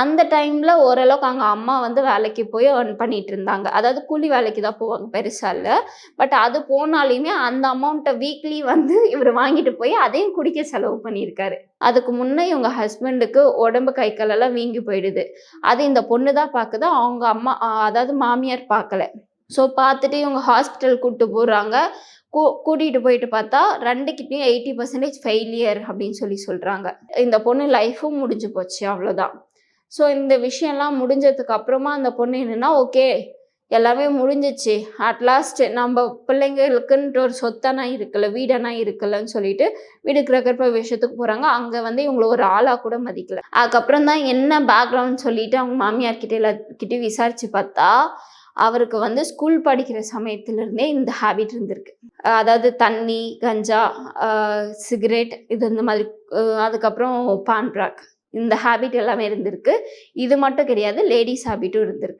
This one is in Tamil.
அந்த டைமில் ஓரளவுக்கு அவங்க அம்மா வந்து வேலைக்கு போய் ஏர்ன் பண்ணிட்டு இருந்தாங்க. அதாவது கூலி வேலைக்கு தான் போவாங்க பெருசாக இல்லை. பட் அது போனாலுமே அந்த அமௌண்ட்டை வீக்லி வந்து இவர் வாங்கிட்டு போய் அதையும் குடிக்க செலவு பண்ணியிருக்காரு. அதுக்கு முன்னே இவங்க ஹஸ்பண்டுக்கு உடம்பு கை காலெல்லாம் வீங்கி போயிடுது. அது இந்த பொண்ணு தான் பார்க்குது அவங்க அம்மா அதாவது மாமியார் பார்க்கல ஸோ பார்த்துட்டு இவங்க ஹாஸ்பிட்டல் கூப்பிட்டு போகிறாங்க கூ கூட்டிகிட்டு போயிட்டு பார்த்தா ரெண்டு கிட்னியும் எயிட்டி பர்சன்டேஜ் ஃபெயிலியர் அப்படின்னு சொல்லி சொல்கிறாங்க இந்த பொண்ணு லைஃபும் முடிஞ்சு போச்சு அவ்வளோதான் ஸோ இந்த விஷயம்லாம் முடிஞ்சதுக்கு அப்புறமா அந்த பொண்ணு என்னன்னா ஓகே எல்லாமே முடிஞ்சிச்சு. அட்லாஸ்ட் நம்ம பிள்ளைங்களுக்குன்ட்டு ஒரு சொத்தானா இருக்குல்ல வீடானா இருக்கலன்னு சொல்லிட்டு வீடு கிரகற்ப விஷயத்துக்கு போகிறாங்க அங்கே வந்து இவங்கள ஒரு ஆளாக கூட மதிக்கல. அதுக்கப்புறம் தான் என்ன பேக்ரவுண்ட் சொல்லிட்டு அவங்க மாமியார் கிட்ட எல்லாக்கிட்டையும் விசாரித்து பார்த்தா அவருக்கு வந்து ஸ்கூல் படிக்கிற சமயத்திலிருந்தே இந்த ஹேபிட் இருந்திருக்கு. அதாவது தண்ணி கஞ்சா சிகரெட் இது இந்த மாதிரி அதுக்கப்புறம் பான்ட்ராக் இந்த ஹேபிட் எல்லாமே இருந்திருக்கு. இது மட்டும் கிடையாது லேடிஸ் ஹேபிட்டும் இருந்திருக்கு.